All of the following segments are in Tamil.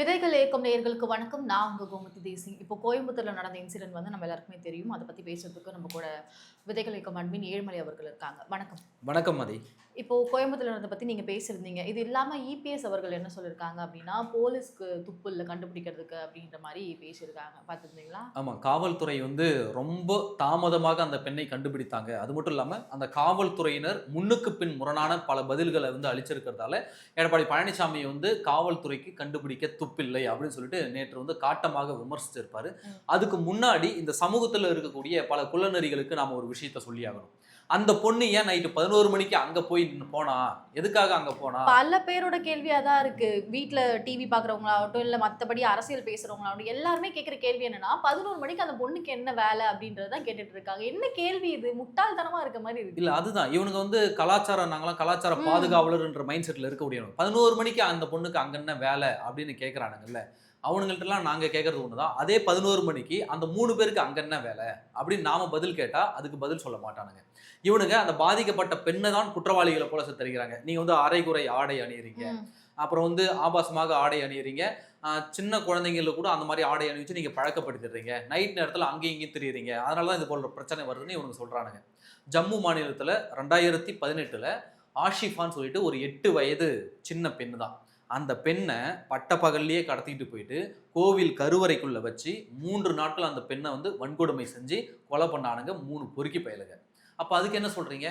விதைகள் இயக்கம் நேயர்களுக்கு வணக்கம். நான் உங்க கோமதி தேசிங். இப்போ கோயம்புத்தூர்ல நடந்த இன்சிடென்ட் வந்து நம்ம எல்லாருக்குமே தெரியும். அதை பத்தி பேசுறதுக்கு நம்ம கூட விதைகள் இயக்கம் அட்மின் ஏழுமலை அவர்கள் இருக்காங்க. வணக்கம். வணக்கம் மதி. இப்போ கோயம்புத்தூர்ல நடந்த பத்தி நீங்க பேசியிருந்தீங்க. இது இல்லாம இபிஎஸ் அவர்கள் என்ன சொல்லியிருக்காங்க அப்படின்னா போலீஸ்க்கு துப்பு இல்லை கண்டுபிடிக்கிறதுக்கு அப்படின்ற மாதிரி பேசியிருக்காங்க. பார்த்துருந்தீங்களா? ஆமாம் காவல்துறை வந்து ரொம்ப தாமதமாக அந்த பெண்ணை கண்டுபிடித்தாங்க. அது மட்டும் இல்லாமல் அந்த காவல்துறையினர் முன்னுக்கு பின் முரணான பல பதில்களை வந்து அளிச்சிருக்கிறதால எடப்பாடி பழனிசாமி வந்து காவல்துறைக்கு கண்டுபிடிக்க துப்பில்லை அப்படின்னு சொல்லிட்டு நேற்று வந்து காட்டமாக விமர்சிச்சிருப்பாரு. அதுக்கு முன்னாடி இந்த சமூகத்தில் இருக்கக்கூடிய பல குள்ளநரிகளுக்கு நாம ஒரு விஷயத்த சொல்லி ஆகணும் அந்த பொண்ணு ஏன் நைட்டு பதினோரு மணிக்கு அங்க போய் போனா? எதுக்காக அங்க போனா? பல பேரோட கேள்வியா தான் இருக்கு. வீட்ல டிவி பாக்குறவங்களாகட்டும் இல்ல மத்தபடி அரசியல் பேசுறவங்களாகட்டும் எல்லாருமே கேக்குற கேள்வி என்னன்னா பதினோரு மணிக்கு அந்த பொண்ணுக்கு என்ன வேலை அப்படின்றத கேட்டுட்டு இருக்காங்க. என்ன கேள்வி இது? முட்டாள்தனமா இருக்க மாதிரி இருக்கு. இல்ல அதுதான். இவனுங்க வந்து கலாச்சாரம் நாங்களாம் கலாச்சார. பாதுகாவலர்ன்ற மைண்ட் செட்ல இருக்கக்கூடியவங்க. பதினோரு மணிக்கு அந்த பொண்ணுக்கு அங்க என்ன வேலை அப்படின்னு கேட்கறானுங்கல்ல அவனுங்கள்ட்டலாம் நாங்க கேட்கறது ஒண்ணுதான் அதே பதினோரு மணிக்கு அந்த மூணு பேருக்கு அங்க என்ன வேலை? அப்படின்னு நாம பதில் கேட்டா அதுக்கு பதில் சொல்ல மாட்டானுங்க. இவனுங்க அந்த பாதிக்கப்பட்ட பெண்ணை தான் குற்றவாளிகளை போல சித்தரிக்கிறாங்க. நீங்க வந்து அரைகுறை ஆடை அணியறீங்க. அப்புறம் வந்து ஆபாசமாக ஆடை அணியறீங்க. சின்ன குழந்தைங்களுக்கு கூட அந்த மாதிரி ஆடை அணிவிச்சு நீங்க பழக்கப்படுத்திடுறீங்க. நைட் நேரத்துல அங்கேயும் இங்கேயும் தெரியுறீங்க. அதனால தான் இது போன்ற பிரச்சனை வருதுன்னு இவனுங்க சொல்றானுங்க. ஜம்மு மாநிலத்துல ரெண்டாயிரத்தி பதினெட்டுல ஆஷிஃபான்னு சொல்லிட்டு ஒரு எட்டு வயது சின்ன பெண்ணு தான் அந்த பெண்ணை பட்டப்பகல்லையே கடத்திட்டு போயிட்டு கோவில் கருவறைக்குள்ளே வச்சு மூன்று நாட்கள் அந்த பெண்ணை வந்து வன்கொடுமை செஞ்சு கொலை பண்ணானுங்க மூணு பொறுக்கி பயலுங்க. அப்போ அதுக்கு என்ன சொல்கிறீங்க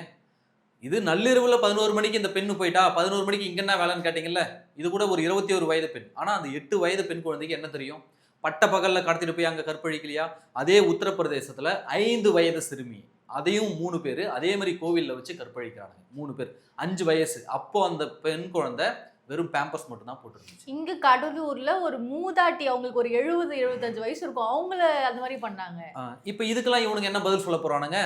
இது நள்ளிரவில் பதினோரு மணிக்கு இந்த பெண்ணு போயிட்டா? பதினோரு மணிக்கு இங்கே என்ன வேலைன்னு கேட்டிங்கல்ல? இது கூட ஒரு இருபத்தி ஒரு வயது பெண். ஆனால் அந்த எட்டு வயது பெண் குழந்தைக்கு என்ன தெரியும்? பட்ட பகலில் கடத்திட்டு போய் அங்கே கற்பழிக்கலையா? அதே உத்தரப்பிரதேசத்தில் ஐந்து வயது சிறுமி. அதையும் மூணு பேர் அதே மாதிரி கோவில்ல வச்சு கற்பழிக்கிறாங்க மூணு பேர். அஞ்சு வயசு. அப்போ அந்த பெண் குழந்தை வெறும் பேம்பர்ஸ் மட்டும் தான் போட்டுருந்துச்சு. இங்க கடலூர்ல ஒரு மூதாட்டி அவங்களுக்கு ஒரு எழுபது எழுபத்தஞ்சு வயசு இருக்கும். அவங்கள அந்த மாதிரி பண்ணாங்க. இப்போ இதுக்கெல்லாம் இவனுங்க என்ன பதில் சொல்ல போறானுங்க?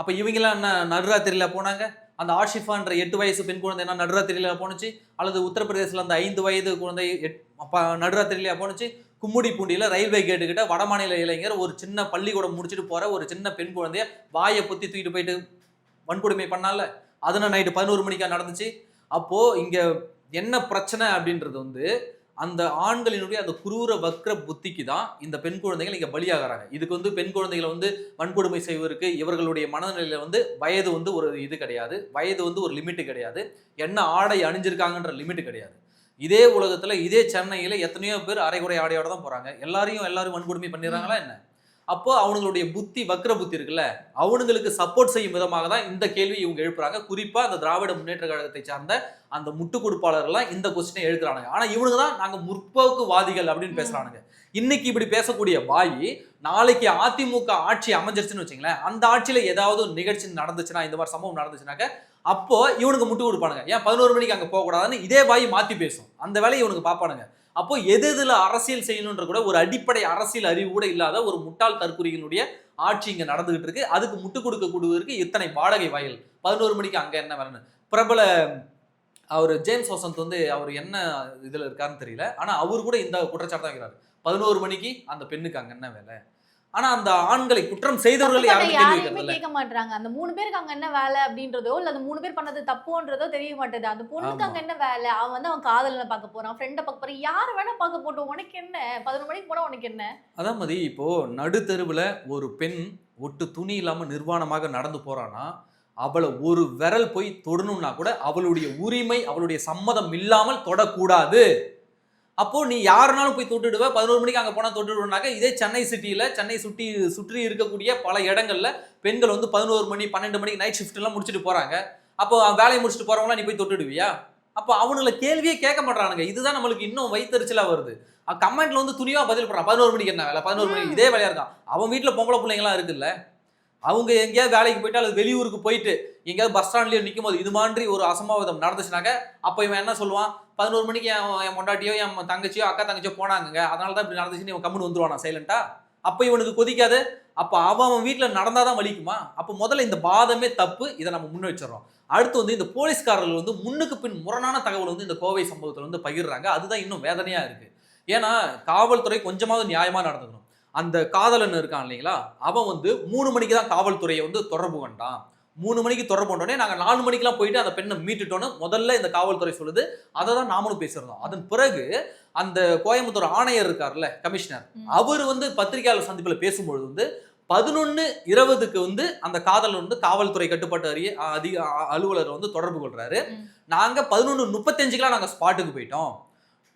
அப்ப இவங்கெல்லாம் என்ன நடுராத்திரியில போனாங்க? அந்த ஆஷிஃபான்ற எட்டு வயசு பெண் குழந்தை என்ன நடுராத்திரியில போணுச்சு? அல்லது உத்தரப்பிரதேசத்துல அந்த ஐந்து வயது குழந்தை நடுராத்திரியில போணுச்சு? கும்முடி பூண்டியில ரயில்வே கேட்டு கிட்ட வடமாநில இளைஞர் ஒரு சின்ன பள்ளிக்கூடம் முடிச்சுட்டு போற ஒரு சின்ன பெண் குழந்தைய வாயை பொத்தி தூக்கிட்டு போயிட்டு வன்கொடுமை பண்ணால? அதுனா நைட்டு பதினோரு மணிக்கா நடந்துச்சு. அப்போ இங்க என்ன பிரச்சனை அப்படின்றது வந்து அந்த ஆண்களினுடைய அந்த குரூர வக்ர புத்திக்கு தான் இந்த பெண் குழந்தைகள் இங்கே பலியாகிறாங்க. இதுக்கு வந்து பெண் குழந்தைகளை வந்து வன்கொடுமை செய்வதற்கு இவர்களுடைய மனநிலையில் வந்து வயது வந்து ஒரு இது கிடையாது. வயது வந்து ஒரு லிமிட்டு கிடையாது. என்ன ஆடை அணிஞ்சிருக்காங்கன்ற லிமிட்டு கிடையாது. இதே உலகத்தில் இதே சென்னையில் எத்தனையோ பேர் அரைகுறை ஆடையோட தான் போகிறாங்க எல்லாரையும் எல்லாரும் வன்கொடுமை பண்ணிடுறாங்களா என்ன? அப்போ அவனுங்களுடைய புத்தி வக்ர புத்தி இருக்குல்ல அவனுங்களுக்கு சப்போர்ட் செய்யும் விதமாக தான் இந்த கேள்வி இவங்க எழுப்புறாங்க. குறிப்பா அந்த திராவிட முன்னேற்ற கழகத்தை சார்ந்த அந்த முட்டு கொடுப்பாளர்கள்லாம் இந்த கொஸ்டினை எழுக்கிறானுங்க ஆனா இவனுங்க தான் நாங்க முற்போக்குவாதிகள் அப்படின்னு பேசுறானுங்க. இன்னைக்கு இப்படி பேசக்கூடிய வாயி நாளைக்கு அதிமுக ஆட்சி அமைஞ்சிருச்சுன்னு வச்சுங்களேன் அந்த ஆட்சியில ஏதாவது ஒரு நிகழ்ச்சி நடந்துச்சுன்னா இந்த மாதிரி சம்பவம் நடந்துச்சுனாக்க அப்போ இவனுக்கு முட்டு கொடுப்பானுங்க ஏன் பதினோரு மணிக்கு அங்க போகக்கூடாதுன்னு இதே வாய் மாத்தி பேசும். அந்த வேலையை இவனுக்கு பார்ப்பானுங்க. அப்போ எது எதுல அரசியல் செய்யணுன்ற கூட ஒரு அடிப்படை அரசியல் அறிவு கூட இல்லாத ஒரு முட்டாள் தற்குறிகளுடைய ஆட்சி இங்க நடந்துகிட்டு இருக்கு. அதுக்கு முட்டு கொடுக்க கூடுவதற்கு இத்தனை வாடகை வயல்? பதினோரு மணிக்கு அங்க என்ன வரணும்? பிரபல அவர் ஜேம்ஸ் வசந்த் வந்து அவர் என்ன இதுல இருக்காருன்னு தெரியல. ஆனா அவர் கூட இந்த குற்றச்சாட்டு தான் வைக்கிறாரு. பதினோரு மணிக்கு அந்த பெண்ணுக்கு அங்க என்ன வேலை? ஆனா அந்த ஆண்களை குற்றம் செய்தவர்கள் யாருமே கேட்க மாட்டாங்க அந்த மூணு பேருக்கு அங்க என்ன வேலை அப்படின்றதோ இல்ல அந்த மூணு பேர் பண்ணது தப்புன்றதோ தெரிய மாட்டேது. அந்த பொண்ணுக்கு. அங்க என்ன வேலை? அவன் வந்து அவன் காதலனை பார்க்க போறான். ஃப்ரெண்டை பார்க்க போறான். யார் வேணா பார்க்க போட்டோம். உனக்கு என்ன? பதினொரு மணிக்கு போனா உனக்கு என்ன? அதான் மதி இப்போ நடுத்தெருவுல ஒரு பெண் ஒட்டு துணி இல்லாம நிர்வாணமாக நடந்து போறானா அவளை ஒரு விரல் போய் தொடணும்னா கூட அவளுடைய உரிமை அவளுடைய சம்மதம் இல்லாமல் தொடக்கூடாது. அப்போது நீ யாருனாலும் போய் தொட்டுடுவ. பதினோரு மணிக்கு அங்கே போனால் தொட்டுடுவோம்னாக்க இதே சென்னை சிட்டியில் சென்னை சுற்றி சுற்றி இருக்கக்கூடிய பல இடங்களில் பெண்கள் வந்து பதினோரு மணி பன்னெண்டு மணிக்கு நைட் ஷிஃப்ட்லாம் முடிச்சுட்டு போகிறாங்க அப்போ வேலையை முடிச்சுட்டு போகிறவங்களாம் நீ போய் தொட்டுடுவியா? அப்போ அவனுங்களை கேள்வியே கேட்க மாட்டானுங்க இதுதான் நம்மளுக்கு இன்னும் வைத்தறிச்சலாக வருது. கமெண்ட்ல வந்து துணியாக பதில் பண்றான் பதினோரு மணிக்கு என்ன வேலை? பதினோரு மணிக்கு இதே வேலையாக இருக்கான். அவன் வீட்டில் பொம்பளை பிள்ளைங்களாம் இருக்குல்ல? அவங்க எங்கேயாவது வேலைக்கு போயிட்டு அல்லது வெளியூருக்கு போயிட்டு எங்கேயாவது பஸ் ஸ்டாண்ட்லேயே நிற்கும் போது இது மாதிரி ஒரு அசம்பாவிதம் நடந்துச்சுனாக்க அப்போ இவன் என்ன சொல்லுவான்? பதினோரு மணிக்கு என் என் பொண்டாட்டியோ என் தங்கச்சியோ அக்கா தங்கச்சியோ போனாங்க அதனால தான் இப்படி நடந்துச்சுன்னு இவன் கம்முன்னு வந்துருவானா சைலண்டா அப்போ இவனுக்கு கொதிக்காது. அப்போ அவன் அவன் வீட்டில் நடந்தால் தான் வலிக்குமா? அப்போ முதல்ல இந்த பாதமே தப்பு. இதை நம்ம முன்ன வச்சிடறோம். அடுத்து வந்து இந்த போலீஸ்காரர்கள் வந்து முன்னுக்கு பின் முரணான தகவல் வந்து இந்த கோவை சம்பவத்தில் வந்து பகிர்றாங்க. அதுதான் இன்னும் வேதனையாக இருக்குது ஏன்னா காவல்துறை கொஞ்சமாவது நியாயமாக நடந்துக்கணும். அந்த காதலன் இருக்கான் இல்லைங்களா? அவன் வந்து மூணு மணிக்கு தான் காவல்துறையை வந்து தொடர்பு கொண்டான். மூணு மணிக்கு தொடர்பு பண்ணோடனே நாங்க நாலு மணிக்கெல்லாம் போயிட்டு அந்த பெண்ணை மீட்டுட்டோன்னு முதல்ல இந்த காவல்துறை சொல்லுது. அதை தான் நாமளும் பேசியிருந்தோம். அதன் பிறகு அந்த கோயம்புத்தூர் ஆணையர் இருக்கார்ல கமிஷனர். அவர் வந்து பத்திரிகையாளர் சந்திப்புல பேசும்பொழுது வந்து பதினொன்னு இருபதுக்கு வந்து அந்த காதல் வந்து காவல்துறை கட்டுப்பாட்டு அறிய அதிக அலுவலர் வந்து தொடர்பு கொள்றாரு. ம். நாங்க பதினொன்னு முப்பத்தஞ்சுக்கெல்லாம் நாங்க ஸ்பாட்டுக்கு போயிட்டோம்.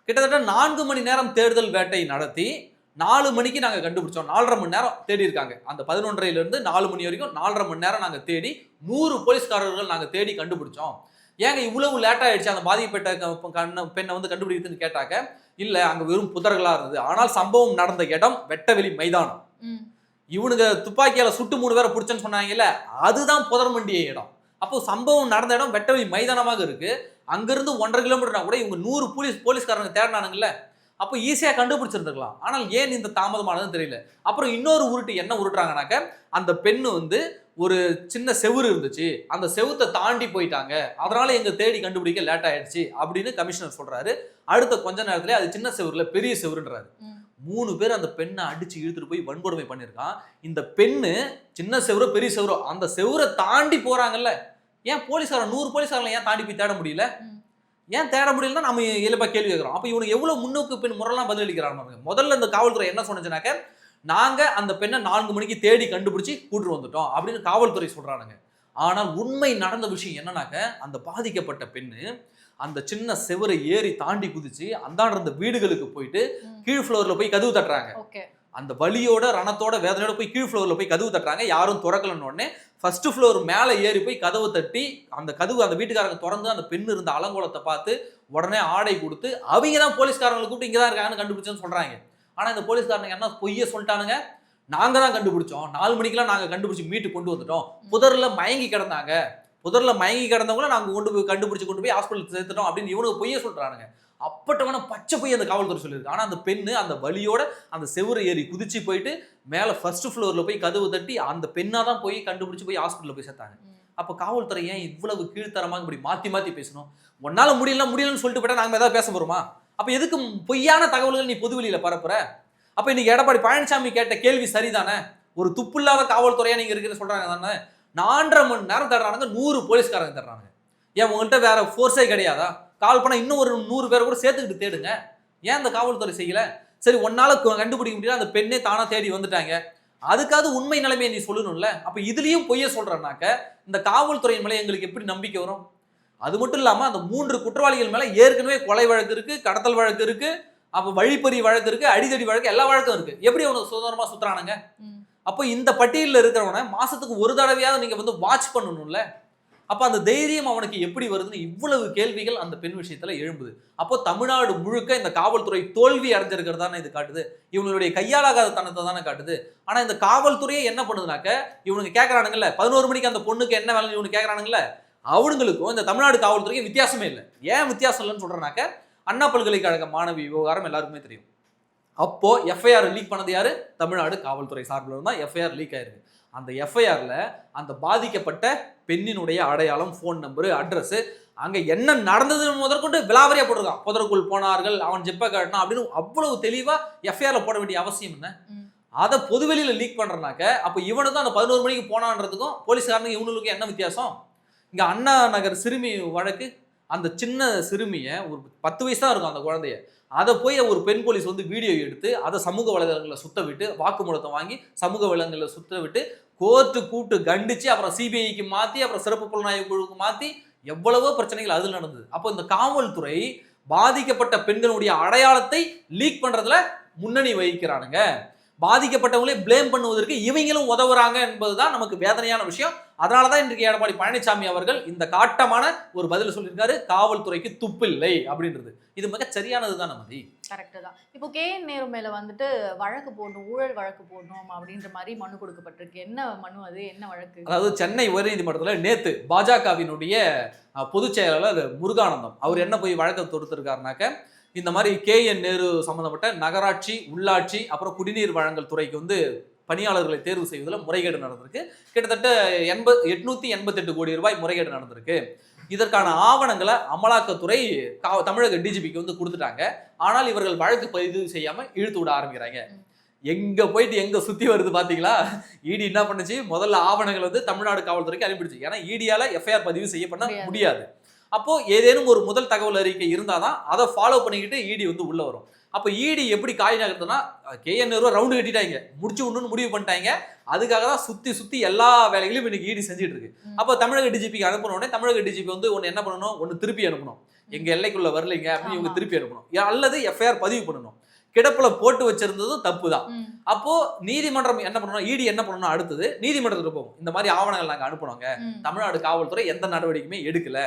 கிட்டத்தட்ட நான்கு மணி நேரம் தேடுதல் வேட்டை நடத்தி நாலு மணிக்கு நாங்க கண்டுபிடிச்சோம். நாலரை மணி நேரம் தேடி இருக்காங்க. அந்த பதினொன்றரைல இருந்து நாலு மணி வரைக்கும் நாலரை மணி நேரம் நாங்க தேடி நூறு போலீஸ்காரர்கள் நாங்க தேடி கண்டுபிடிச்சோம். ஏங்க இவ்வளவு லேட் ஆயிடுச்சு? அந்த பாதிக்கப்பட்ட கண்ண பெண்ணை வந்து கண்டுபிடிக்குதுன்னு கேட்டாக்க இல்ல அங்க வெறும் புதர்களா இருந்தது. ஆனால் சம்பவம் நடந்த இடம் வெட்டவெளி மைதானம். இவனுங்க துப்பாக்கியால சுட்டு மூணு பேரை பிடிச்சேன்னு சொன்னாங்கல்ல அதுதான் புதர் மண்டிய இடம். அப்போ சம்பவம் நடந்த இடம் வெட்டவெளி மைதானமாக இருக்கு. அங்கிருந்து ஒன்றரை கிலோமீட்டர்னா கூட இவங்க நூறு போலீஸ் போலீஸ்காரங்க தேடினானுங்கல்ல அப்போ ஈஸியாக கண்டுபிடிச்சிருந்துருக்கலாம். ஆனால் ஏன் இந்த தாமதமானதுன்னு தெரியல. அப்புறம் இன்னொரு உருட்டு என்ன உருட்டுறாங்கனாக்க அந்த பெண்ணு வந்து ஒரு சின்ன செவுரு இருந்துச்சு. அந்த செவுத்தை தாண்டி போயிட்டாங்க. அதனால எங்க தேடி கண்டுபிடிக்க லேட் ஆயிடுச்சு அப்படின்னு கமிஷனர் சொல்றாரு. அடுத்த கொஞ்ச நேரத்துல அது சின்ன செவுருல பெரிய செவுருன்றாரு. மூணு பேர் அந்த பெண்ணை அடிச்சு இழுத்துட்டு போய் வன்கொடுமை பண்ணியிருக்கான். இந்த பெண்ணு சின்ன செவரோ பெரிய செவரோ அந்த செவரை தாண்டி போறாங்கல்ல. ஏன் போலீஸ்காரன் நூறு போலீஸ்காரங்களை ஏன் தாண்டி போய் தேட முடியல. ஏன் தேட முடியலன்னா நம்ம இயல்பா கேள்வி கேட்கிறோம். அப்ப இவனுக்கு எவ்வளவு முன்னோக்கு பின் முறையெல்லாம் பதிலளிக்கிறாங்க பாருங்க. முதல்ல இந்த காவல்துறை என்ன சொன்னுச்சுனாக்க நாங்க அந்த பெண்ணை நான்கு மணிக்கு தேடி கண்டுபிடிச்சு கூட்டு வந்துட்டோம் அப்படின்னு காவல்துறை சொல்றானுங்க. ஆனால் உண்மை நடந்த விஷயம் என்னன்னாக்க அந்த பாதிக்கப்பட்ட பெண்ணு அந்த சின்ன செவரை ஏறி தாண்டி குதிச்சு அந்தாண்ட இருந்த வீடுகளுக்கு போயிட்டு. கீழ் ஃப்ளோர்ல போய் கதவு தட்டுறாங்க. அந்த வலியோட ரணத்தோட வேதனையோட போய் கீழ் ஃப்ளோர்ல போய் கதவு தட்டுறாங்க. யாரும் திறக்கலன்னு உடனே ஃபர்ஸ்ட் ஃப்ளோர் மேலே ஏறி போய் கதவு தட்டி அந்த கதவு அந்த வீட்டுக்காரங்க திறந்து அந்த பெண் இருந்த அலங்கோலத்தை பார்த்து உடனே ஆடை கொடுத்து அவங்க தான் போலீஸ்காரங்களை கூப்பிட்டு இங்கே தான் இருக்காங்கன்னு கண்டுபிடிச்சேன்னு சொல்கிறாங்க ஆனால் இந்த போலீஸ்காரங்க என்ன பொய்ய சொல்லிட்டானுங்க? நாங்கள் தான் கண்டுபிடிச்சோம். நாலு மணிக்கெல்லாம் நாங்கள் கண்டுபிடிச்சி மீட்டு கொண்டு வந்துட்டோம். புதரில் மயங்கி கிடந்தாங்க. புதரில் மயங்கி கிடந்தவங்கள நாங்கள் கொண்டு போய் கண்டுபிடிச்சி கொண்டு போய் ஹாஸ்பிட்டல் சேர்த்துட்டோம். அப்படின்னு இவனுக்கு பொய்ய சொல்கிறானுங்க அப்பட்டவன பச்சை பொய் அந்த காவல்துறை சொல்லியிருக்கு. ஆனா அந்த பெண்ணு அந்த வலியோட அந்த செவுரு ஏறி குதிச்சு போயிட்டு மேல ஃபர்ஸ்ட் ஃப்ளோர்ல போய் கதவு தட்டி அந்த பெண்ணா தான் போய் கண்டுபிடிச்சு போய் ஹாஸ்பிட்டல்ல போய் சேர்த்தாங்க. அப்ப காவல்துறை ஏன் இவ்வளவு கீழ்த்தரமாக இப்படி மாத்தி மாத்தி பேசணும்? உன்னால முடியல முடியலன்னு சொல்லிட்டு போயிட்டா நாங்க ஏதாவது பேச போறோமா? அப்ப எதுக்கு பொய்யான தகவல்கள் நீ பொதுவெளியில பரப்புற? அப்ப இன்னைக்கு எடப்பாடி பழனிசாமி கேட்ட கேள்வி சரிதானே? ஒரு துப்புல்லாத காவல்துறையா நீங்க இருக்குன்னு சொல்றாங்க தானே? நாலரை மணி நேரம் தர்றானுங்க நூறு போலீஸ்காரங்க தர்றாங்க ஏன் உங்கள்கிட்ட வேற ஃபோர்ஸே கிடையாதா? கால் பண்ணா இன்னும் ஒரு நூறு பேரை கூட சேர்த்துக்கிட்டு தேடுங்க. ஏன் இந்த காவல்துறை செய்யல? சரி ஒன்னால கண்டுபிடிக்க முடியல. அந்த பெண்ணே தானா தேடி வந்துட்டாங்க. அதுக்காவது உண்மை நிலைமையை நீ சொல்லணும்ல. அப்ப இதுலயும் பொய்ய சொல்றனாக்க இந்த காவல்துறையின் மேல எங்களுக்கு எப்படி நம்பிக்கை வரும்? அது மட்டும் இல்லாம அந்த மூன்று குற்றவாளிகள் மேல ஏற்கனவே கொலை வழக்கு இருக்கு கடத்தல் வழக்கு இருக்கு அப்ப வழிப்பறி வழக்கு இருக்கு அடிதடி வழக்கு எல்லா வழக்கும் இருக்கு. எப்படி அவனுக்கு சுதந்திரமா சுத்துறானுங்க? ம். அப்போ இந்த பட்டியலில் இருக்கிறவனை மாசத்துக்கு ஒரு தடவையாவது நீங்க வந்து வாட்ச் பண்ணணும்ல. அப்போ அந்த தைரியம் அவனுக்கு எப்படி வருதுன்னு இவ்வளவு கேள்விகள் அந்த பெண் விஷயத்தில் எழும்புது. அப்போ தமிழ்நாடு முழுக்க இந்த காவல்துறை தோல்வி அடைஞ்சிருக்கிறது தானே இது காட்டுது. இவங்களுடைய கையாளாகாத தனத்தை தானே காட்டுது. ஆனால் இந்த காவல்துறையே என்ன பண்ணுதுனாக்க இவனுங்க கேட்குறானுங்கல்ல பதினோரு மணிக்கு அந்த பொண்ணுக்கு என்ன வேலைன்னு இவனு கேட்குறானுங்களே அவனுங்களுக்கும் இந்த தமிழ்நாடு காவல்துறைக்கும் வித்தியாசமே இல்லை. ஏன் வித்தியாசம் இல்லைன்னு சொல்கிறனாக்க அண்ணா பல்கலைக்கழக மாணவி விவகாரம் எல்லாருக்குமே தெரியும். அப்போ எஃப்ஐஆர் லீக் பண்ணது யாரு? தமிழ்நாடு காவல்துறை சார்பில் தான் எஃப்ஐஆர் லீக் ஆயிருக்கு. அந்த எஃப்ஐஆர்ல அந்த பாதிக்கப்பட்ட பெண்ணினுடைய அடையாளம் ஃபோன் நம்பரு அட்ரஸ் அங்க என்ன நடந்ததுன்னு முதற்கொண்டு விலாவரியா போட்டிருக்கான். புதருக்குள் போனார்கள் அவன் ஜிப்ப காட்டினான் அப்படின்னு அவ்வளவு தெளிவா எஃப்ஐஆர்ல போட வேண்டிய அவசியம் என்ன. அதை பொதுவெளியில லீக் பண்றனாக்க அப்ப இவனுக்கும் அந்த பதினோரு மணிக்கு போனான்றதுக்கும் போலீஸ்காரனுக்கு இவனுக்கும் என்ன வித்தியாசம்? இங்க அண்ணா நகர் சிறுமி வழக்கு அந்த சின்ன சிறுமியை ஒரு பத்து வயசு தான் இருக்கும் அந்த குழந்தைய. அதை போய் ஒரு பெண் போலீஸ் வந்து வீடியோ எடுத்து அதை சமூக வலைதளங்களில் சுத்த விட்டு வாக்குமூலத்தை வாங்கி சமூக வலைதளங்களில் சுத்த விட்டு கோர்ட்டு கூட்டு கண்டிச்சு அப்புறம் சிபிஐக்கு மாற்றி அப்புறம் சிறப்பு புலனாய்வு குழுவுக்கு மாற்றி எவ்வளவோ பிரச்சனைகள் அதில் நடந்தது. அப்போ இந்த காவல்துறை பாதிக்கப்பட்ட பெண்களுடைய அடையாளத்தை லீக் பண்ணுறதுல முன்னணி வகிக்கிறானுங்க. பாதிக்கப்பட்டவங்களே ப்ளேம் பண்ணுவதற்கு இவங்களும் உதவுறாங்க என்பதுதான் நமக்கு வேதனையான விஷயம். அதனால தான் இன்றைக்கு எடப்பாடி பழனிசாமி அவர்கள் இந்த காட்டமான ஒரு பதில் சொல்லியிருக்காரு காவல்துறைக்கு துப்பில்லை அப்படின்றது. இது மிக சரியானது தான் மதி கரெக்ட் தான். இப்போ கே. நேரு மேல வந்துட்டு வழக்கு போடணும் ஊழல் வழக்கு போடணும் அப்படின்ற மாதிரி மனு கொடுக்கப்பட்டிருக்கு. என்ன மனு அது? என்ன வழக்கு? அதாவது சென்னை உயர்நீதிமன்றத்தில் நேத்து பாஜகவினுடைய பொதுச் செயலாளர் முருகானந்தம் அவர் என்ன போய் வழக்கை தொடுத்திருக்காருனாக்க இந்த மாதிரி கே என் நேரு சம்பந்தப்பட்ட நகராட்சி உள்ளாட்சி அப்புறம் குடிநீர் வழங்கல் துறைக்கு வந்து பணியாளர்களை தேர்வு செய்வதில் முறைகேடு நடந்திருக்கு. கிட்டத்தட்ட எண்பது எட்நூத்தி எண்பத்தெட்டு கோடி ரூபாய் முறைகேடு நடந்திருக்கு. இதற்கான ஆவணங்களை அமலாக்கத்துறை கா- தமிழக டிஜிபிக்கு வந்து கொடுத்துட்டாங்க. ஆனால் இவர்கள் வழக்கு பதிவு செய்யாம இழுத்து விட ஆரம்பிக்கிறாங்க. எங்க போயிட்டு எங்க சுத்தி வருது பாத்தீங்களா? இடி என்ன பண்ணுச்சு? முதல்ல ஆவணங்கள் வந்து தமிழ்நாடு காவல்துறைக்கு அனுப்பிடுச்சு. ஏன்னா இடியால எஃப்ஐஆர் பதிவு செய்ய பண்ண முடியாது. அப்போ ஏதேனும் ஒரு முதல் தகவல் அறிக்கை இருந்தாதான் அதை ஃபாலோ பண்ணிக்கிட்டு இடி வந்து உள்ள வரும். அப்போ இடி எப்படி காய் நகர்த்துனா கேஎன் ரவுண்டு கட்டிட்டாங்க. முடிச்சு விடணும்னு முடிவு பண்ணிட்டாங்க. அதுக்காக தான் சுத்தி சுத்தி எல்லா வேலைகளையும் இன்னைக்கு இடி செஞ்சுட்டு இருக்கு. அப்போ தமிழக டிஜிபிக்கு அனுப்பின உடனே தமிழக டிஜிபி வந்து ஒன்று என்ன பண்ணணும்? ஒன்று திருப்பி அனுப்பணும். எங்க எல்லைக்குள்ள வரலைங்க அப்படின்னு இவங்க. திருப்பி அனுப்பணும். அல்லது எஃப்ஐஆர் பதிவு பண்ணணும். கிடப்புல போட்டு வச்சிருந்ததும் தப்பு தான். அப்போ நீதிமன்றம் என்ன பண்ணணும் இடி என்ன பண்ணணும் அடுத்தது நீதிமன்றத்துக்கு போகும் இந்த மாதிரி ஆவணங்கள் நாங்க அனுப்புனோங்க. ம். தமிழ்நாடு காவல்துறை எந்த நடவடிக்கையுமே எடுக்கல.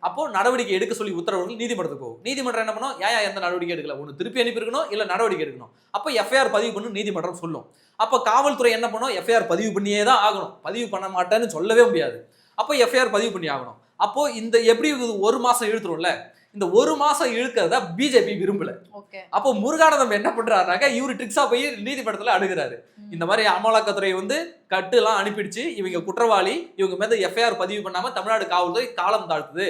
அப்போ நடவடிக்கை எடுக்க சொல்லி உத்தரவுகள் நீதிமன்றத்துக்கு போகும். நீதிமன்றம் என்ன பண்ணும்? ஏன் எந்த நடவடிக்கை எடுக்கல? ஒன்று திருப்பி அனுப்பியிருக்கணும் இல்ல நடவடிக்கை எடுக்கணும். அப்போ எஃப்ஐஆர் பதிவு பண்ணு நீதிமன்றம் சொல்லும். அப்போ காவல்துறை என்ன பண்ணும்? எஃப்ஐஆர் பதிவு பண்ணியே தான் ஆகணும். பதிவு பண்ண மாட்டேன்னு சொல்லவே முடியாது. அப்போ எஃப்ஐஆர் பதிவு பண்ணி ஆகணும். அப்போ இந்த எப்படி ஒரு மாசம் இழுத்துரும்ல? இந்த ஒரு மாசம் இழுக்கிறத பிஜேபி விரும்பல. அப்போ முருகானந்தம் என்ன பண்றாருனாக்கா இவரு ட்ரிக்ஸா போய் நீதிமன்றத்துல அணுகிறாரு. இந்த மாதிரி அமலாக்கத்துறை வந்து கட்டு எல்லாம் அனுப்பிடுச்சு. இவங்க குற்றவாளி இவங்க மேல எஃப்ஐஆர் பதிவு பண்ணாம தமிழ்நாடு காவல்துறை காலம் தாழ்த்துது.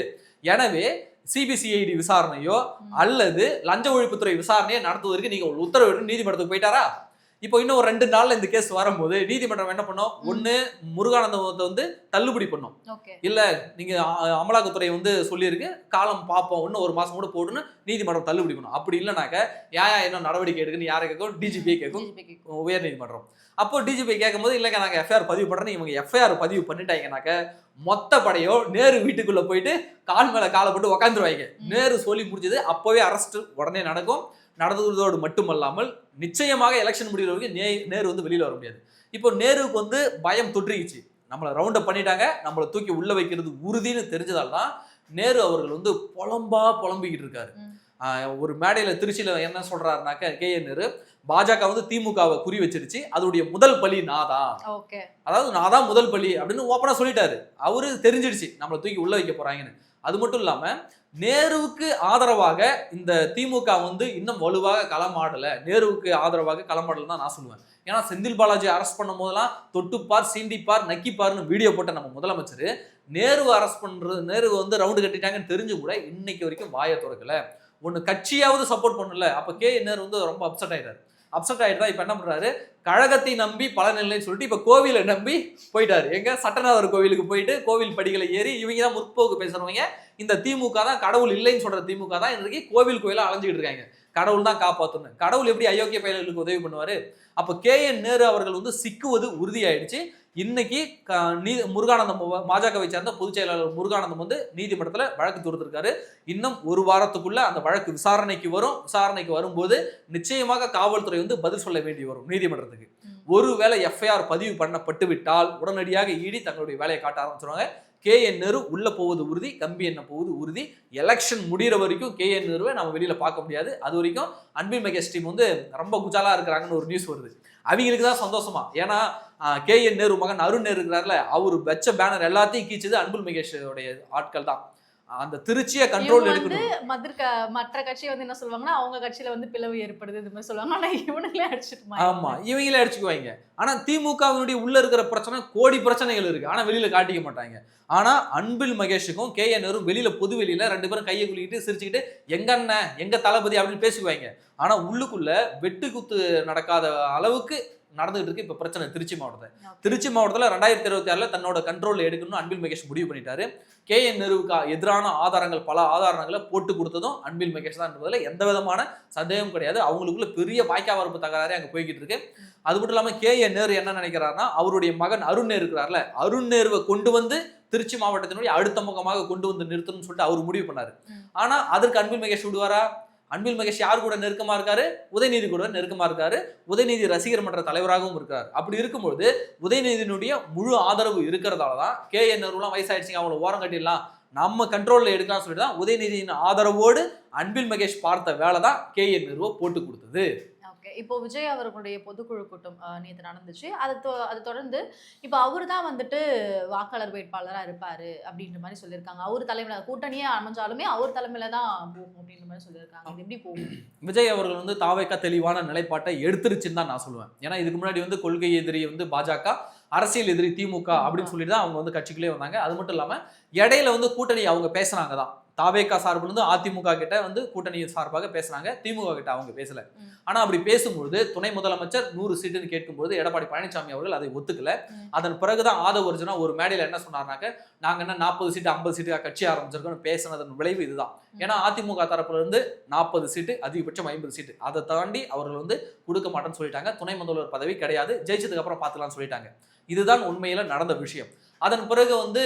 எனவே சிபிசிஐடி விசாரணையோ. அல்லது லஞ்ச ஒழிப்புத்துறை விசாரணையை நடத்துவதற்கு நீங்க ஒரு உத்தரவு நீதிமன்றத்துக்கு போயிட்டாரா? இப்போ இன்னும் ஒரு ரெண்டு நாள்ல இந்த கேஸ் வரும்போது நீதிமன்றம் என்ன பண்ணும். ஒண்ணு முருகானந்தத்தை வந்து தள்ளுபடி பண்ணும். இல்ல நீங்க அமலாக்கத்துறை வந்து சொல்லியிருக்கு காலம் பார்ப்போம் இன்னும் ஒரு மாசம் கூட போடுன்னு நீதிமன்றம் தள்ளுபடி பண்ணும். அப்படி இல்லைனாக்க யா யா என்ன நடவடிக்கை எடுக்குன்னு யாரை கேட்கும்? டிஜிபியை கேட்கும். உயர் நீதிமன்றம். அப்போ டிஜிபி கேட்கும்போது இல்லைங்க நாங்க எஃப்ஐஆர் பதிவு பண்றேன்னு இவங்க எஃப்ஐஆர் பதிவு பண்ணிட்டாங்கனாக்க மொத்த படையோ நேரு வீட்டுக்குள்ள போயிட்டு கால் மேல காலை போட்டு உக்காந்துருவாங்க. நேரு சொல்லி முடிஞ்சது அப்பவே அரெஸ்ட் உடனே நடக்கும். நடந்ததோடு மட்டுமல்லாமல் நிச்சயமாக எலெக்ஷன் முடிகிற வரைக்கும் நே நேரு வந்து வெளியில வர முடியாது. இப்போ நேருவுக்கு வந்து பயம் தொற்றிக்கிச்சு நம்மளை ரவுண்ட் அப் பண்ணிட்டாங்க. நம்மளை தூக்கி உள்ள வைக்கிறது உறுதின்னு தெரிஞ்சதால தான் நேரு அவர்கள் வந்து புலம்பா புலம்பிக்கிட்டு இருக்காரு. ஒரு மேடையில திருச்சியில என்ன சொல்றாருனாக்க கே. என். நேரு பாஜக வந்து திமுகவை குறி வச்சிருச்சு. அதோடைய முதல் பலி நான் தான் ஓகே. அதாவது நான் தான் முதல் பலி அப்படின்னு ஓப்பனா சொல்லிட்டாரு. அவரு தெரிஞ்சிடுச்சு. நம்மளை தூக்கி உள்ள வைக்க போறாங்கன்னு. அது மட்டும் இல்லாமல் நேருவுக்கு ஆதரவாக இந்த திமுக வந்து இன்னும் வலுவாக களமாடலை. நேருவுக்கு ஆதரவாக களமாடலை தான் நான் சொல்லுவேன். ஏன்னா செந்தில் பாலாஜி அரெஸ்ட் பண்ணும் போதெல்லாம் தொட்டுப்பார் சீண்டிப்பார் நக்கிப்பார்னு வீடியோ போட்ட நம்ம முதலமைச்சர். நேருவை அரெஸ்ட் பண்ணுறது நேருவை வந்து ரவுண்டு கட்டிட்டாங்கன்னு தெரிஞ்சு கூட இன்னைக்கு வரைக்கும் வாயை திறக்கலை. ஒன்று கட்சியாவது சப்போர்ட் பண்ணல. அப்போ கே நேரு வந்து ரொம்ப அப்செட் ஆயிட்டாரு. அப்செட் ஆயிட்டா இப்போ என்ன பண்ணுறாரு கழகத்தை நம்பி பலன் இல்லைன்னு சொல்லிட்டு இப்போ கோவிலை நம்பி போயிட்டாரு. எங்க சட்டநாதர் கோவிலுக்கு போயிட்டு கோவில் படிகளை ஏறி இவங்க தான் முற்போக்கு பேசுறவங்க. இந்த திமுக தான் கடவுள் இல்லைன்னு சொல்ற திமுக தான் இன்றைக்கு கோவில் கோயிலாக அலைஞ்சிக்கிட்டு இருக்காங்க. கடவுள் தான் காப்பாற்றணும் கடவுள் எப்படி அயோக்கிய பயல்களுக்கு உதவி பண்ணுவார்? அப்போ கே என் நேரு அவர்கள் வந்து சிக்குவது உறுதியாயிடுச்சு. இன்னைக்கு நீ முருகானந்தம் பாஜகவை சேர்ந்த பொதுச் செயலாளர் முருகானந்தம் வந்து நீதிமன்றத்துல வழக்கு தொடுத்திருக்காரு. இன்னும் ஒரு வாரத்துக்குள்ள அந்த வழக்கு விசாரணைக்கு வரும். விசாரணைக்கு வரும்போது நிச்சயமாக காவல்துறை வந்து பதில் சொல்ல வேண்டி வரும் நீதிமன்றத்துக்கு. ஒருவேளை எஃப்ஐஆர் பதிவு பண்ணப்பட்டு விட்டால் உடனடியாக இடி தங்களுடைய வேலையை காட்ட ஆரம்பிச்சிருவாங்க. கே என் நேரு உள்ள போவது உறுதி கம்பி என்ன போவது உறுதி. எலெக்ஷன் முடிகிற வரைக்கும் கே என் நேருவை நம்ம வெளியில பார்க்க முடியாது. அது வரைக்கும் அன்பில் மகேஷ் டீம் வந்து ரொம்ப குஜாலா இருக்கிறாங்கன்னு ஒரு நியூஸ் வருது. அவங்களுக்கு தான் சந்தோஷமா. ஏன்னா கே என் நேரு மகன் அருண் நேரு இருக்கிறார்ல அவர் வச்ச பேனர் எல்லாத்தையும் கீச்சது அன்புல் மகேஷோடைய ஆட்கள் தான். அந்த திருச்சியை கண்ட்ரோல் எடுக்கணும். மதுர மற்ற கட்சி வந்து என்ன சொல்லுவாங்கன்னா அவங்க கட்சியில வந்து பிளவு ஏற்படுது இது மாதிரி சொல்லுவாங்க. ஆனா இவனுங்களே அடிச்சிட்டு ஆமா இவங்களே அடிச்சுக்குவாங்க. ஆனா திமுகவினுடைய உள்ள இருக்கிற பிரச்சனை கோடி பிரச்சனைகள் இருக்கு. ஆனா வெளியில காட்டிக்க மாட்டாங்க. ஆனா அன்பில் மகேஷுக்கும் கே. என். வெளியில பொது வெளியில ரெண்டு பேரும் கையை குலுக்கிட்டு சிரிச்சுக்கிட்டு எங்க அண்ணன்? எங்க தளபதி? அப்படின்னு பேசுவாங்க ஆனா உள்ளுக்குள்ள வெட்டு குத்து நடக்காத அளவுக்கு நடந்துகிட்டு இருக்கு இப்ப பிரச்சனை திருச்சி மாவட்டத்தை திருச்சி மாவட்டத்துல ரெண்டாயிரத்தி இருபத்தி ஆறுல தன்னோட கண்ட்ரோல் எடுக்கணும்னு அன்பில் மகேஷ் முடிவு பண்ணிட்டாரு. கே என் நேருவுக்கு எதிரான ஆதாரங்கள் பல ஆதாரங்களை போட்டு கொடுத்ததும் அன்பில் மகேஷ் தான் என்பதுல எந்த விதமான சந்தேகம் கிடையாது. அவங்களுக்குள்ள பெரிய வாய்க்கா வரப்பு தகராறே அங்க போய்கிட்டு இருக்கு. அது மட்டும் இல்லாம கே என் நேரு என்ன நினைக்கிறாருன்னா அவருடைய மகன் அருண் நேரு இருக்கிறார்ல அருண் நேருவை கொண்டு வந்து திருச்சி மாவட்டத்தினுடைய அடுத்த முகமாக கொண்டு வந்து நிறுத்தணும்னு சொல்லிட்டு அவர் முடிவு பண்ணாரு. ம். ஆனா அதற்கு அன்பில் மகேஷ் விடுவாரா? அன்பில் மகேஷ் யார் கூட நெருக்கமா இருக்காரு? உதயநிதி கூட நெருக்கமா இருக்காரு. உதயநிதி ரசிகர் மன்ற தலைவராகவும் இருக்கார். அப்படி இருக்கும்போது உதயநிதியினுடைய முழு ஆதரவு இருக்கிறதால தான் கே என் நேருலாம் வயசாயிடுச்சுங்க. அவங்கள ஓரம் கட்டிடலாம். நம்ம கண்ட்ரோலில் எடுக்கலாம்னு சொல்லிட்டு தான் உதயநிதியின் ஆதரவோடு அன்பில் மகேஷ் பார்த்த வேலை தான் கே என் நேருவை போட்டு கொடுத்தது. இப்போ விஜய் அவர்களுடைய பொதுக்குழு கூட்டம் நேத்து நடந்துச்சு. அதை அதை தொடர்ந்து இப்போ அவர் தான் வந்துட்டு வாக்காளர் வேட்பாளரா இருப்பாரு அப்படின்ற மாதிரி சொல்லியிருக்காங்க. அவர் தலைமையில கூட்டணியே அமைஞ்சாலுமே அவர் தலைமையில தான் போகும் அப்படின்ற மாதிரி சொல்லியிருக்காங்க. இது எப்படி போகும்? விஜய் அவர்கள் வந்து தாவேக்கா தெளிவான நிலைப்பாட்டை எடுத்துருச்சுன்னு தான் நான் சொல்லுவேன். ஏன்னா இதுக்கு முன்னாடி வந்து கொள்கை எதிரி வந்து பாஜக அரசியல் எதிரி திமுக அப்படின்னு சொல்லிட்டு தான் அவங்க வந்து கட்சிக்குள்ளே வந்தாங்க. அது மட்டும் இல்லாம இடையில வந்து கூட்டணி அவங்க பேசுனாங்க தான் தாவேகா சார்புல இருந்து அதிமுக கிட்ட வந்து கூட்டணி சார்பாக பேசுனாங்க திமுக கிட்ட அவங்க பேசல. ஆனா அப்படி பேசும்பொழுது துணை முதலமைச்சர் நூறு சீட்டுன்னு கேட்கும்போது எடப்பாடி பழனிசாமி அவர்கள் அதை ஒத்துக்கல. அதன் பிறகுதான் ஆதவ அர்ஜுனா ஒரு மேடையில என்ன சொன்னார்னாக்க நாங்க என்ன நாற்பது சீட்டு ஐம்பது சீட்டு கட்சி ஆரம்பிச்சிருக்கோம்னு பேசினதன் விளைவு இதுதான். ஏன்னா அதிமுக தரப்புல இருந்து நாற்பது சீட்டு அதிகபட்சம் ஐம்பது சீட்டு. அதை தாண்டி அவர்கள் வந்து கொடுக்க மாட்டேன்னு சொல்லிட்டாங்க. துணை முதல்வர் பதவி கிடையாது. ஜெயிச்சதுக்கு அப்புறம் பார்த்துக்கலாம்னு சொல்லிட்டாங்க. இதுதான் உண்மையில நடந்த விஷயம். அதன் பிறகு வந்து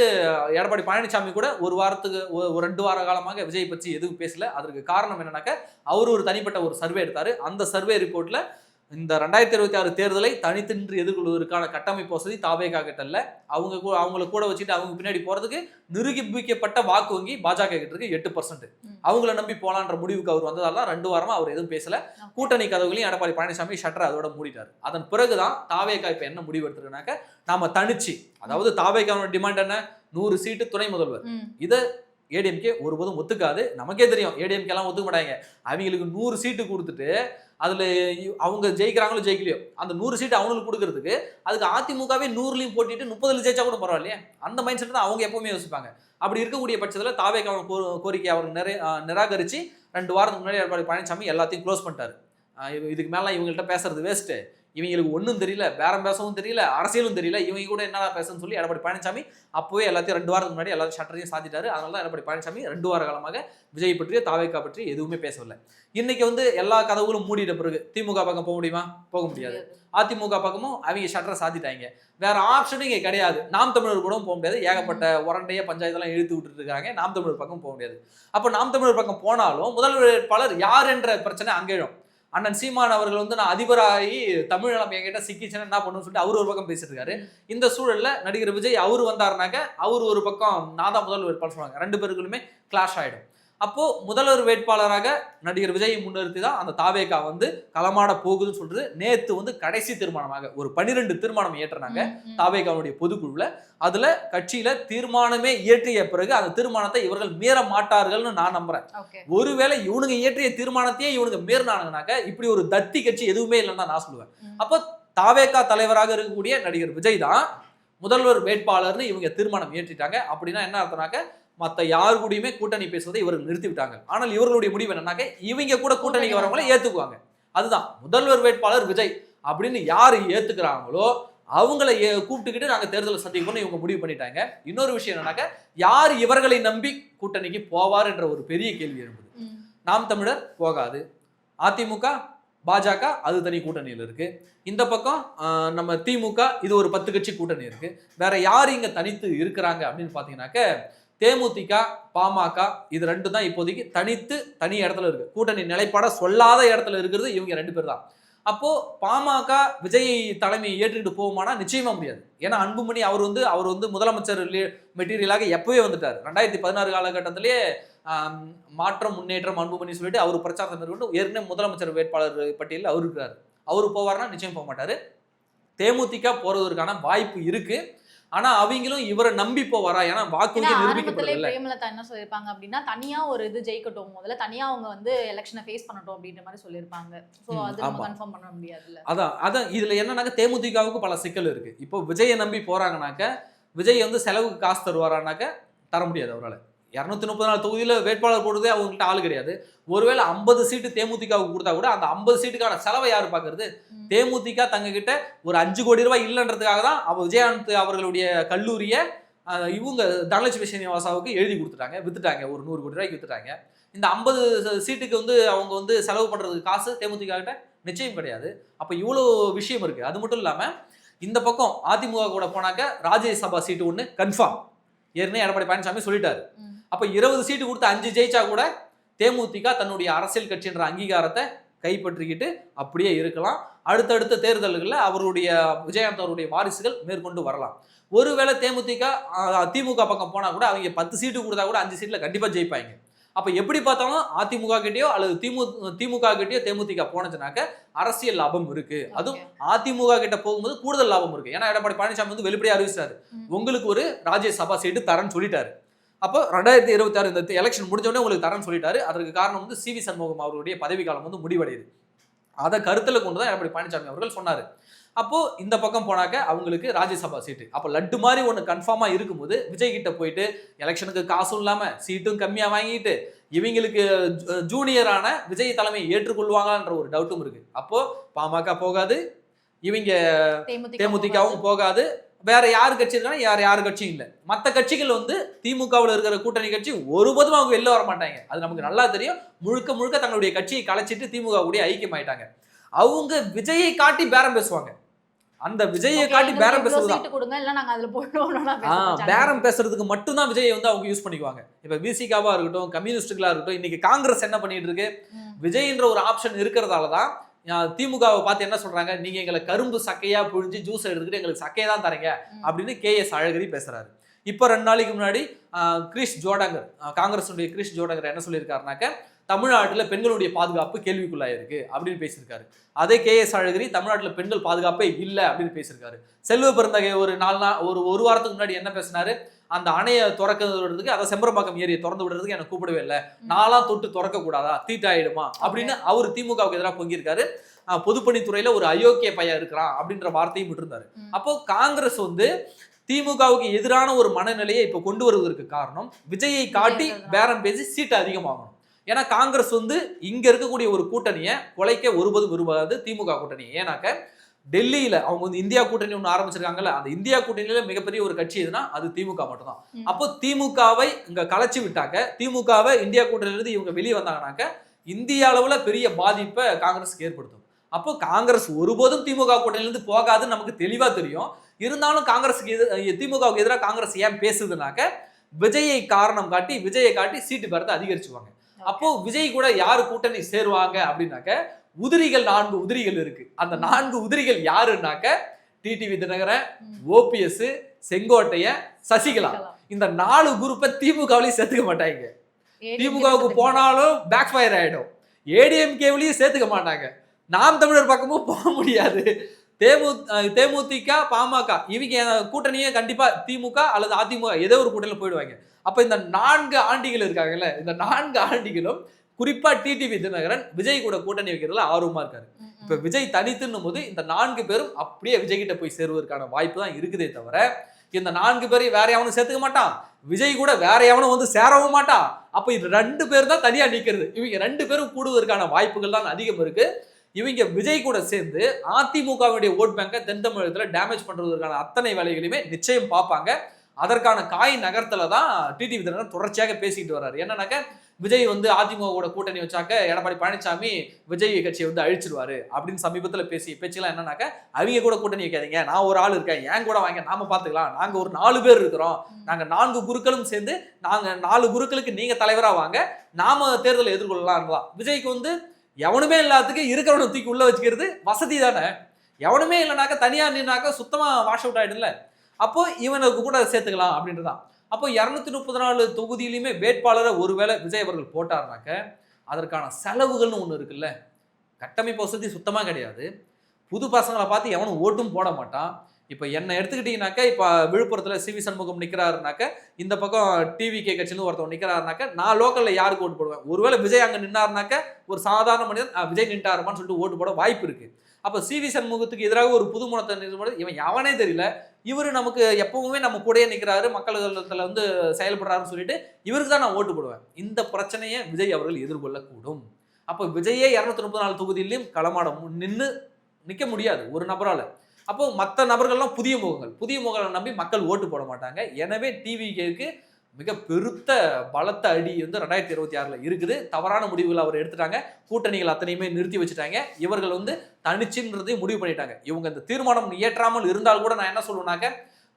எடப்பாடி பழனிசாமி கூட ஒரு வாரத்துக்கு ஒரு ஒரு ரெண்டு வார காலமாக விஜய் பற்றி எதுவும் பேசல. அதற்கு காரணம் என்னன்னாக்க அவர் ஒரு தனிப்பட்ட ஒரு சர்வே எடுத்தார். அந்த சர்வே ரிப்போர்ட்டில் இந்த ரெண்டாயிரத்தி இருபத்தி ஆறு தேர்தலை தனித்தின்று எதிர்கொள்வதற்கான கட்டமைப்பு வசதி தாவேகா கிட்ட இல்ல. அவங்க கூட அவங்கள கூட வச்சுட்டு அவங்க பின்னாடி போறதுக்கு நிரூபிக்கப்பட்ட வாக்கு வங்கி பாஜக கிட்ட இருக்கு எட்டு பர்சன்ட். அவங்கள நம்பி போலான்ற முடிவுக்கு அவர் வந்ததால தான் ரெண்டு வாரமா அவர் எதுவும் பேசல. கூட்டணி கதவுகளையும் எடப்பாடி பழனிசாமி ஷட்டர் அதோட மூடிட்டார். அதன் பிறகுதான் தாவேகா இப்ப என்ன முடிவு எடுத்திருக்குனாக்க நாம தனிச்சு அதாவது தாவேகாவோட டிமாண்ட் என்ன? நூறு சீட்டு துணை முதல்வர். இதை ஏடிஎம்கே ஒருபோதும் ஒத்துக்காது. நமக்கே தெரியும். ஏடிஎம்கே எல்லாம் ஒத்துக்க மாட்டாங்க. அவங்களுக்கு நூறு சீட்டு கொடுத்துட்டு அதில் அவங்க ஜெயிக்கிறாங்களோ ஜெயிக்கலையோ அந்த நூறு சீட்டு அவங்களுக்கு கொடுக்கறதுக்கு அதுக்கு அதிமுகவே நூறுலையும் போட்டிட்டு முப்பதுல ஜெயிச்சா கூட பரவாயில்லையே. அந்த மைண்ட் செட் தான் அவங்க எப்பவுமே யோசிப்பாங்க. அப்படி இருக்கக்கூடிய பட்சத்தில் தாவேக்கான கோரிக்கை அவர் நிறை நிராகரித்து ரெண்டு வாரத்துக்கு முன்னாடி எடப்பாடி பழனிசாமி எல்லாத்தையும் க்ளோஸ் பண்ணிட்டார். இதுக்கு மேலே இவங்கள்ட்ட பேசுறது வேஸ்ட்டு இவங்களுக்கு ஒன்றும் தெரியல பேரம் பேசவும் தெரியல அரசியலும் தெரியல இவங்க கூட என்னடா பேசணும்னு சொல்லி எடப்பாடி பழனிசாமி அப்போவே எல்லாத்தையும் ரெண்டு வாரத்துக்கு முன்னாடி எல்லாத்தையும் ஷட்டரையும் சாத்திட்டாரு. அதனால தான் எடப்பாடி பழனிசாமி ரெண்டு வார காலமாக விஜய் பற்றிய தாவேக்கா பற்றி எதுவுமே பேசவில்லை. இன்னைக்கு வந்து எல்லா கதவுகளும் மூடிட்ட பிறகு திமுக பக்கம் போக முடியுமா? போக முடியாது. அதிமுக பக்கமும் அவங்க ஷட்டரை சாத்திட்டாங்க. வேற ஆப்ஷனும் இங்கே கிடையாது. நாம் தமிழர் கூட போக முடியாது. ஏகப்பட்ட உரண்டைய பஞ்சாயத்தெல்லாம் இழுத்து விட்டுட்டு இருக்காங்க. நாம் தமிழர் பக்கம் போக முடியாது. அப்போ நாம் தமிழர் பக்கம் போனாலும் முதல் வேட்பாளர் யார் என்ற பிரச்சனை அங்கே எழும் அண்ணன் சீமான் அவர்கள் வந்து நான் அதிபராகி தமிழகம் என்கிட்ட சிக்கிச்சுன்னா என்ன பண்ணுன்னு சொல்லிட்டு அவர் ஒரு பக்கம் பேசிட்டு இருக்காரு இந்த சூழல்ல நடிகர் விஜய் அவர் வந்தாருனாக்க அவர் ஒரு பக்கம் நான் தான் முதல் வேட்பாளர் சொல்லுவாங்க. ரெண்டு பேருக்குள்ளுமே கிளாஷ் ஆயிடும். அப்போ முதல்வர் வேட்பாளராக நடிகர் விஜயை முன்னிறுத்தி தான் அந்த தாவேகா வந்து களமாட போகுதுன்னு சொல்றது. நேத்து வந்து கடைசி தீர்மானமாக ஒரு பன்னிரெண்டு தீர்மானம் ஏற்றுனாங்க தாவேகாவுடைய பொதுக்குழுல. அதுல கட்சியில தீர்மானமே இயற்றிய பிறகு அந்த தீர்மானத்தை இவர்கள் மீற மாட்டார்கள்னு நான் நம்புறேன். ஒருவேளை இவனுங்க இயற்றிய தீர்மானத்தையே இவனுங்க மீறினானுங்கனாக்க இப்படி ஒரு தத்தி கட்சி எதுவுமே இல்லைன்னு தான் நான் சொல்லுவேன். அப்போ தாவேகா தலைவராக இருக்கக்கூடிய நடிகர் விஜய் தான் முதல்வர் வேட்பாளர்னு இவங்க தீர்மானம் ஏற்றிட்டாங்க அப்படின்னா என்ன அர்த்தம்னாக்க மத்த யார் கூடயுமே கூட்டணி பேசுவதை இவர்கள் நிறுத்தி விட்டாங்க. ஆனால் இவர்களுடைய முடிவு என்னன்னாக்க இவங்க கூட கூட்டணிக்கு வரவங்கள ஏத்துக்குவாங்க. அதுதான். முதல்வர் வேட்பாளர் விஜய் அப்படின்னு யார் ஏத்துக்கிறாங்களோ அவங்கள கூப்பிட்டுக்கிட்டு நாங்க தேர்தலை சந்திக்கணும்னு இவங்க முடிவு பண்ணிட்டாங்க. இன்னொரு விஷயம் என்னன்னாக்க யார் இவர்களை நம்பி கூட்டணிக்கு போவார் என்ற ஒரு பெரிய கேள்வி எழும்புது. நாம் தமிழர் போகாது. அதிமுக பாஜக அது தனி கூட்டணியில் இருக்கு. இந்த பக்கம் ஆஹ், நம்ம திமுக இது ஒரு பத்து கட்சி கூட்டணி இருக்கு. வேற யார் இங்க தனித்து இருக்கிறாங்க அப்படின்னு பாத்தீங்கன்னாக்க தேமுதிக பாமக இது ரெண்டு தான் இப்போதைக்கு தனித்து தனி இடத்துல இருக்கு. கூட்டணி நிலைப்பாட சொல்லாத இடத்துல இருக்கிறது இவங்க ரெண்டு பேர் தான். அப்போ பாமக விஜய் தலைமையை ஏற்றுக்கிட்டு போகுமானா நிச்சயமா முடியாது. ஏன்னா அன்புமணி அவர் வந்து அவர் வந்து முதலமைச்சர் மெட்டீரியலாக எப்பவே வந்துட்டார். ரெண்டாயிரத்தி பதினாறு காலகட்டத்திலேயே மாற்றம் முன்னேற்றம் அன்புமணி சொல்லிட்டு அவர் பிரச்சாரத்தை மேற்கொண்டு ஏற்கனவே முதலமைச்சர் வேட்பாளர் பட்டியலில் அவர் இருக்கிறார். அவர் போவார்னா நிச்சயம் போக மாட்டார். தேமுதிக போறதற்கான வாய்ப்பு இருக்குது ஆனா அவங்களும் இவரை நம்பி போவாரா ஏன்னா வாக்கு ஏன்னா வங்கி ஆரம்பத்திலே நிரூபிக்கப்படல பிரேமலதா என்ன சொல்லியிருப்பாங்க அப்படின்னா தனியா ஒரு இது ஜெயிக்கட்டும். முதல்ல தனியா அவங்க வந்து எலெக்ஷனை ஃபேஸ் பண்ணட்டும் அப்படின்ற மாதிரி சொல்லியிருப்பாங்க. சோ ம், அது நம்ம. கன்ஃபார்ம் பண்ண முடியாதுல்ல. அதான் அதான் இதுல என்னன்னாக்க தேமுதிகவுக்கு பல சிக்கல் இருக்கு. இப்போ விஜயை நம்பி போறாங்கனாக்க விஜய் வந்து செலவுக்கு காசு தருவாரானாக்க தர முடியாது அவரால். இரநூத்தி முப்பது நாலு தொகுதியில வேட்பாளர் போடுறதே அவங்கள்ட்ட ஆள் கிடையாது. ஒருவேளை ஐம்பது சீட்டு தேமுதிகவுக்கு கொடுத்தா கூட அந்த ஐம்பது சீட்டுக்கான செலவை யாரு பாக்குறது? ம். தேமுதிக தங்க கிட்ட ஒரு அஞ்சு கோடி ரூபாய் இல்லைன்றதுக்காக தான் அவ விஜயகாந்த் அவர்களுடைய கல்லூரியை இவங்க தனலட்சுமி சீனிவாசாவுக்கு எழுதி கொடுத்துட்டாங்க வித்துட்டாங்க. ஒரு நூறு கோடி ரூபாய்க்கு வித்துட்டாங்க. இந்த ஐம்பது சீட்டுக்கு வந்து அவங்க வந்து செலவு பண்றதுக்கு காசு தேமுதிக கிட்ட நிச்சயம் கிடையாது. அப்ப இவ்வளோ விஷயம் இருக்கு. அது மட்டும் இல்லாம இந்த பக்கம் அதிமுக கூட போனாக்க ராஜ்யசபா சீட்டு ஒன்று கன்ஃபார்ம் ஏற்கனவே எடப்பாடி பழனிசாமி சொல்லிட்டாரு. அப்ப இருபது சீட்டு கொடுத்து அஞ்சு ஜெயிச்சா கூட தேமுதிக தன்னுடைய அரசியல் கட்சின்ற அங்கீகாரத்தை கைப்பற்றிக்கிட்டு அப்படியே இருக்கலாம். அடுத்தடுத்த தேர்தல்களில் அவருடைய விஜயகாந்த் அவருடைய வாரிசுகள் மேற்கொண்டு வரலாம். ஒருவேளை தேமுதிக திமுக பக்கம் போனா கூட அவங்க பத்து சீட்டு கொடுத்தா கூட அஞ்சு சீட்ல கண்டிப்பா ஜெயிப்பாங்க. அப்ப எப்படி பார்த்தாலும் அதிமுக கிட்டயோ அல்லது திமு திமுக கிட்டயோ தேமுதிக போனச்சுனாக்க அரசியல் லாபம் இருக்கு. அதுவும். அதிமுக கிட்ட போகும்போது கூடுதல் லாபம் இருக்கு. ஏன்னா எடப்பாடி பழனிசாமி வந்து வெளிப்படையா அறிவிச்சாரு. உங்களுக்கு ஒரு ராஜ்யசபா சீட்டு தரேன்னு சொல்லிட்டாரு. அப்போ ரெண்டாயிரத்தி இருபத்தி ஆறு இந்த எலெக்ஷன் முடிஞ்ச உடனே உங்களுக்கு தரேன்னு சொல்லிட்டாரு. அதற்கு காரணம் வந்து சி வி சண்முகம் அவருடைய பதவி காலம் வந்து முடிவடையுது. அதை கருத்துல கொண்டு தான் எடப்பாடி பழனிசாமி அவர்கள் சொன்னாரு. அப்போ இந்த பக்கம் போனாக்க அவங்களுக்கு ராஜ்யசபா சீட்டு. அப்போ லட்டு மாதிரி ஒன்று கன்ஃபார்மாக இருக்கும்போது விஜய் கிட்ட போயிட்டு எலெக்ஷனுக்கு காசும் இல்லாமல் சீட்டும் கம்மியாக வாங்கிட்டு இவங்களுக்கு ஜூனியரான விஜய் தலைமையை ஏற்றுக்கொள்வாங்கன்ற ஒரு டவுட்டும் இருக்கு. அப்போ பாமக போகாது. இவங்க தேமுதிக தேமுதிகவும் போகாது. வேற யார் கட்சி இருக்காங்க யார் யார் கட்சியும் இல்லை. மற்ற கட்சிகள் வந்து திமுகவில் இருக்கிற கூட்டணி கட்சி ஒருபோதும் அவங்க வெளில வர மாட்டாங்க அது நமக்கு நல்லா தெரியும். முழுக்க முழுக்க தங்களுடைய கட்சியை கலைச்சிட்டு திமுக கூட ஐக்கியமாயிட்டாங்க. அவங்க விஜயை காட்டி பேரம் பேசுவாங்க. அந்த விஜயை காட்டி பேரம் பேசுறது? பேரம் பேசுறதுக்கு மட்டும்தான் விஜயை வந்து அவங்க யூஸ் பண்ணிக்குவாங்க. இப்ப விசிகாவா இருக்கட்டும் கம்யூனிஸ்டுகளா இருக்கட்டும் இன்னைக்கு காங்கிரஸ் என்ன பண்ணிட்டு இருக்கு? விஜய்ன்ற ஒரு ஆப்ஷன் இருக்கிறதால தான் அஹ், திமுகவை பார்த்து என்ன சொல்றாங்க? நீங்க எங்களை கரும்பு சக்கையா புழிஞ்சு ஜூஸ் எடுத்துக்கிட்டு எங்களுக்கு சக்கையை தான் தரீங்க அப்படின்னு கே எஸ் அழகிரி பேசுறாரு. இப்போ ரெண்டு நாளைக்கு முன்னாடி கிரிஷ் ஜோடங்கர் காங்கிரஸுடைய கிரிஷ் ஜோடங்கர் என்ன சொல்லியிருக்காருனாக்க தமிழ்நாட்டில் பெண்களுடைய பாதுகாப்பு கேள்விக்குள்ளாயிருக்கு அப்படின்னு பேசியிருக்காரு. அதே கே எஸ் அழகிரி தமிழ்நாட்டில் பெண்கள் பாதுகாப்பே இல்லை அப்படின்னு பேசியிருக்காரு. செல்வ பெருந்தகை ஒரு நாலு நாள் ஒரு ஒரு வாரத்துக்கு முன்னாடி என்ன பேசினாரு? அந்த அணையை திறக்க விடுறதுக்கு அதை செம்பரம்பாக்கம் ஏரியை திறந்து விடுறதுக்கு எனக்கு கூப்பிடவே இல்லை. நாலாம் தொட்டு திறக்க கூடாதா தீட்டாயிடுமா அப்படின்னு அவர் திமுகவுக்கு எதிராக பொங்கியிருக்காரு. பொதுப்பணித்துறையில ஒரு அயோக்கிய பையன் இருக்கிறான் அப்படின்ற வார்த்தையும் விட்டுருந்தாரு. அப்போ காங்கிரஸ் வந்து திமுகவுக்கு எதிரான ஒரு மனநிலையை இப்போ கொண்டு வருவதற்கு காரணம் விஜயை காட்டி பேரம் பேசி சீட்டு அதிகமாகணும். ஏன்னா காங்கிரஸ் வந்து இங்க இருக்கக்கூடிய ஒரு கூட்டணியை குலைக்க ஒருபோதும் விரும்பாது திமுக கூட்டணி ஏன்னாக்க டெல்லியில அவங்க வந்து இந்தியா கூட்டணி ஒன்று ஆரம்பிச்சிருக்காங்கல்ல அந்த இந்தியா கூட்டணியில மிகப்பெரிய ஒரு கட்சி எதுனா அது திமுக மட்டும்தான். அப்போ திமுகவை இங்க கலைச்சு விட்டாக்க திமுகவை இந்தியா கூட்டணியில இருந்து இவங்க வெளியே வந்தாங்கனாக்க இந்திய அளவுல பெரிய பாதிப்பை காங்கிரஸுக்கு ஏற்படுத்தும். அப்போ காங்கிரஸ் ஒருபோதும் திமுக கூட்டணியிலிருந்து போகாதுன்னு நமக்கு தெளிவா தெரியும். இருந்தாலும் காங்கிரஸுக்கு எதிர திமுகவுக்கு எதிராக காங்கிரஸ் ஏன் பேசுதுனாக்க விஜயை காரணம் காட்டி விஜயை காட்டி சீட்டு பெறத்தை அதிகரிச்சுவாங்க. அப்போ விஜய் கூட யாரு கூட்டணி சேருவாங்க அப்படின்னாக்க உதிரிகள் நான்கு உதிரிகள் இருக்கு. அந்த நான்கு உதிரிகள் யாருன்னாக்க டிடிவி தினகரன் ஓபிஎஸ் செங்கோட்டைய சசிகலா. இந்த நாலு குரூப்பை திமுகவிலையும் சேர்த்துக்க மாட்டாங்க. திமுகவுக்கு போனாலும் பேக் ஃபயர் ஆயிடும். ஏடிஎம்கேவிலையும் சேர்த்துக்க மாட்டாங்க. நாம் தமிழர் பக்கமும் போக முடியாது. தேமு தேமுதிக பாமக இவங்க கூட்டணியே கண்டிப்பா திமுக அல்லது அதிமுக ஏதோ ஒரு கூட்டணியில் போயிடுவாங்க. அப்ப இந்த நான்கு ஆண்டிகள் இருக்காங்கல்ல இந்த நான்கு ஆண்டிகளும் குறிப்பா டிடிவி தினகரன் விஜய் கூட கூட்டணி வைக்கிறதுல ஆர்வமா இருக்காரு. இப்ப விஜய் தனித்துன்னும் போது இந்த நான்கு பேரும் அப்படியே விஜய் கிட்ட போய் சேருவதற்கான வாய்ப்பு தான் இருக்குதே தவிர இந்த நான்கு பேரையும் வேற எவனும் சேர்த்துக்க மாட்டான். விஜய் கூட வேற எவனும் வந்து சேரவும் மாட்டான். அப்ப இது ரெண்டு பேர் தான் தனியா நிக்கிறது. இவங்க ரெண்டு பேரும் கூடுவதற்கான வாய்ப்புகள் தான் அதிகம் இருக்கு. இவங்க விஜய் கூட சேர்ந்து அதிமுகவுடைய ஓட் பேங்கை தென் தமிழகத்துல டேமேஜ் பண்றதுக்கான அத்தனை வேலைகளையுமே நிச்சயம் பார்ப்பாங்க. அதற்கான காய் நகர்த்தல தான் டிடிவி தினகரன் தொடர்ச்சியாக பேசிக்கிட்டு வர்றாரு. என்னன்னாக்க விஜய் வந்து அதிமுகவோட கூட்டணி வச்சாக்க எடப்பாடி பழனிசாமி விஜய் கட்சியை வந்து அழிச்சிருவாரு அப்படின்னு சமீபத்தில் பேசி பேச்செல்லாம் என்னன்னாக்க அவங்க கூட கூட்டணி வைக்காதீங்க. நான் ஒரு ஆள் இருக்கேன் என் கூட வாங்க நாம பாத்துக்கலாம். நாங்க ஒரு நாலு பேர் இருக்கிறோம். நாங்க நான்கு குருக்களும் சேர்ந்து நாங்க நாலு குருக்களுக்கு நீங்க தலைவரா வாங்க நாம தேர்தலை எதிர்கொள்ளலாம் விஜய்க்கு வந்து எவனுமே இல்லாததுக்கு இருக்கிறவனை தூக்கி உள்ள வச்சுக்கிறது வசதி தானே? எவனுமே இல்லைனாக்க தனியா நின்னாக்க சுத்தமா வாஷ் அவுட் ஆயிடும்ல? அப்போ இவனுக்கு கூட சேர்த்துக்கலாம் அப்படின்றதான் அப்போ இரநூத்தி முப்பத்தி நாலு தொகுதியிலையுமே வேட்பாளரை ஒருவேளை விஜய் அவர்கள் போட்டாருனாக்க அதற்கான செலவுகள்னு ஒன்று இருக்குல்ல. கட்டமைப்பு வசதி சுத்தமாக கிடையாது. புது பசங்களை பார்த்து எவனும் ஓட்டும் போட மாட்டான். இப்போ என்னை எடுத்துக்கிட்டீங்கன்னாக்க இப்போ விழுப்புரத்தில் சிவி சண்முகம் நிற்கிறாருனாக்க இந்த பக்கம் டிவி கே கட்சியிலும் ஒருத்தவன் நிற்கிறாருனாக்க நான் லோக்கலில் யாருக்கு ஓட்டு போடுவேன்? ஒருவேளை விஜய் அங்கே நின்னாருனாக்க ஒரு சாதாரண மனிதன் விஜய் நின்ட்டாருமான்னு சொல்லிட்டு ஓட்டு போட வாய்ப்பு இருக்குது அப்போ சிவி சண்முகத்துக்கு எதிராக ஒரு புது முனத்தை நிறுவனம் இவன் எவனே தெரியல இவர் நமக்கு எப்பவுமே நம்ம கூடயே நிற்கிறாரு மக்கள் வந்து செயல்படுறாருன்னு சொல்லிட்டு இவருக்கு தான் நான் ஓட்டு போடுவேன். இந்த பிரச்சனையை விஜய் அவர்கள் எதிர்கொள்ளக்கூடும். அப்போ விஜயே இரநூத்தி முப்பத்தி நாலு தொகுதியிலையும் களமாட நின்று நிற்க முடியாது ஒரு நபரால். அப்போ மற்ற நபர்கள்லாம் புதிய முகங்கள் புதிய முகங்களை நம்பி மக்கள் ஓட்டு போட மாட்டாங்க. எனவே டிவிக்கு மிக பெருத்த பலத்த அடி வந்து ரெண்டாயிரத்தி இருபத்தி ஆறில் இருக்குது. தவறான முடிவுகள் அவர் எடுத்துட்டாங்க. கூட்டணிகள் அத்தனையுமே நிறுத்தி வச்சுட்டாங்க. இவர்கள் வந்து தனிச்சுன்றதையும் முடிவு பண்ணிட்டாங்க. இவங்க இந்த தீர்மானம் இயற்றாமல் இருந்தால் கூட நான் என்ன சொல்லுவேனாக்க